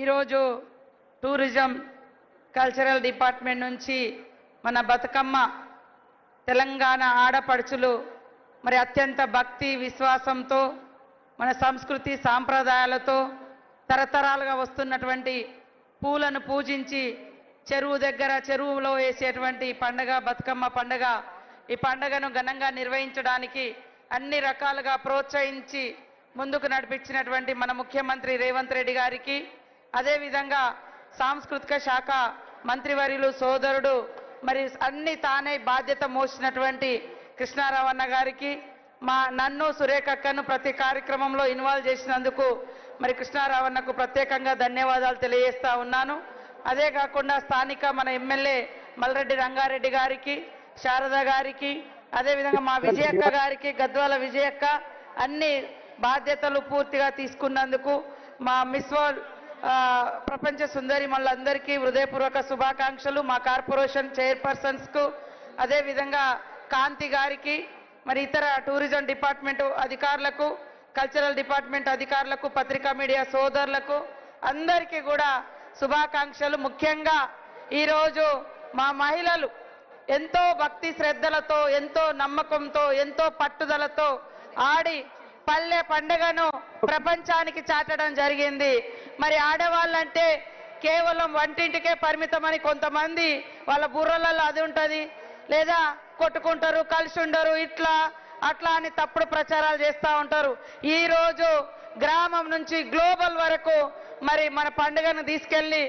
ఈరోజు tourism cultural department నుంచి మన బతుకమ్మ తెలంగాణ ఆడపడుచులు మరి అత్యంత భక్తి విశ్వాసంతో మన సంస్కృతి సాంప్రదాయాలతో తరతరాలుగా వస్తున్నటువంటి పూలను పూజించి చెరువు దగ్గర చెరువులో వేసేటువంటి పండగ బతుకమ్మ పండగ. ఈ పండగను ఘనంగా నిర్వహించడానికి అన్ని రకాలుగా ప్రోత్సహించి ముందుకు నడిపించినటువంటి మన ముఖ్యమంత్రి రేవంత్ రెడ్డి గారికి అదేవిధంగా సాంస్కృతిక శాఖ మంత్రివర్యులు సోదరుడు మరి అన్ని తానే బాధ్యత మోసినటువంటి కృష్ణారావు అన్న గారికి మా నన్ను సురేఖక్కను ప్రతి కార్యక్రమంలో ఇన్వాల్వ్ చేసినందుకు మరి కృష్ణారావు అన్నకు ప్రత్యేకంగా ధన్యవాదాలు తెలియజేస్తా ఉన్నాను. అదే కాకుండా స్థానిక మన ఎమ్మెల్యే మల్రెడ్డి రంగారెడ్డి గారికి శారద గారికి అదేవిధంగా మా విజయక్క గారికి గద్వాల విజయక్క అన్ని బాధ్యతలు పూర్తిగా తీసుకున్నందుకు మా మిస్ వరల్డ్ ప్రపంచ సుందరి మళ్ళందరికీ హృదయపూర్వక శుభాకాంక్షలు. మా కార్పొరేషన్ చైర్పర్సన్స్కు అదేవిధంగా కాంతి గారికి మరి ఇతర టూరిజం డిపార్ట్మెంట్ అధికారులకు కల్చరల్ డిపార్ట్మెంట్ అధికారులకు పత్రికా మీడియా సోదరులకు అందరికీ కూడా శుభాకాంక్షలు. ముఖ్యంగా ఈరోజు మా మహిళలు ఎంతో భక్తి శ్రద్ధలతో ఎంతో నమ్మకంతో ఎంతో పట్టుదలతో ఆడి పల్లె పండుగను ప్రపంచానికి చాటడం జరిగింది. మరి ఆడవాళ్ళంటే కేవలం వంటింటికే పరిమితమని కొంతమంది వాళ్ళ బుర్రలలో అది ఉంటుంది. లేదా కొట్టుకుంటారు కలిసి ఉండరు ఇట్లా అట్లా అని తప్పుడు ప్రచారాలు చేస్తూ ఉంటారు. ఈరోజు గ్రామం నుంచి గ్లోబల్ వరకు మరి మన పండుగను తీసుకెళ్ళి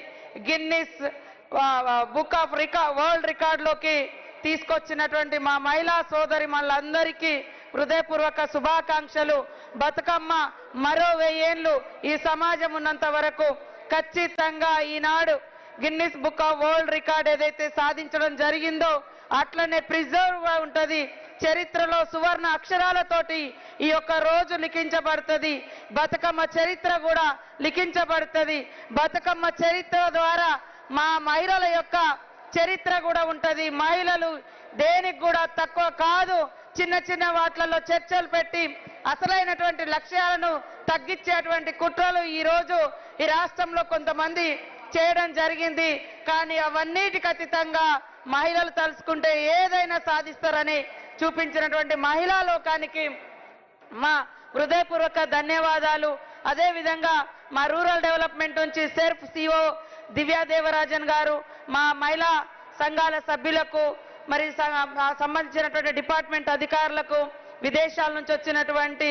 Guinness book of reco world రికార్డులోకి తీసుకొచ్చినటువంటి మా మహిళా సోదరి మళ్ళందరికీ హృదయపూర్వక శుభాకాంక్షలు. బతుకమ్మ మరో వెయ్యేళ్ళు ఈ సమాజం ఉన్నంత వరకు ఖచ్చితంగా ఈనాడు Guinness book of world record ఏదైతే సాధించడం జరిగిందో అట్లనే ప్రిజర్వ్గా చరిత్రలో సువర్ణ అక్షరాలతోటి ఈ యొక్క రోజు లిఖించబడుతుంది. బతుకమ్మ చరిత్ర కూడా లిఖించబడుతుంది. బతుకమ్మ చరిత్ర ద్వారా మా మహిళల యొక్క చరిత్ర కూడా ఉంటుంది. మహిళలు దేనికి కూడా తక్కువ కాదు. చిన్న చిన్న వాటిలలో చర్చలు పెట్టి అసలైనటువంటి లక్ష్యాలను తగ్గించేటువంటి కుట్రలు ఈ రోజు ఈ రాష్ట్రంలో కొంతమంది చేయడం జరిగింది. కానీ అవన్నిటికి అతీతంగా మహిళలు తలుచుకుంటే ఏదైనా సాధిస్తారని చూపించినటువంటి మహిళా లోకానికి మా హృదయపూర్వక ధన్యవాదాలు. అదేవిధంగా మా రూరల్ డెవలప్మెంట్ నుంచి సెర్ఫ్ సిఓ దివ్యా దేవరాజన్ గారు మా మహిళా సంఘాల సభ్యులకు మరి సంబంధించినటువంటి డిపార్ట్మెంట్ అధికారులకు విదేశాల నుంచి వచ్చినటువంటి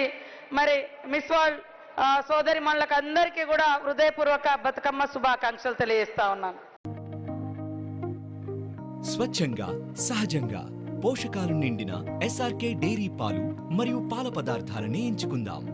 మరి మిస్ వరల్డ్ సోదరి మనులకు అందరికీ కూడా హృదయపూర్వక బతుకమ్మ శుభాకాంక్షలు తెలియజేస్తా ఉన్నాను. స్వచ్ఛంగా సహజంగా పోషకాలు నిండిన ఎస్ఆర్కే డైరీ పాలు మరియు పాల పదార్థాలని ఎంచుకుందాం.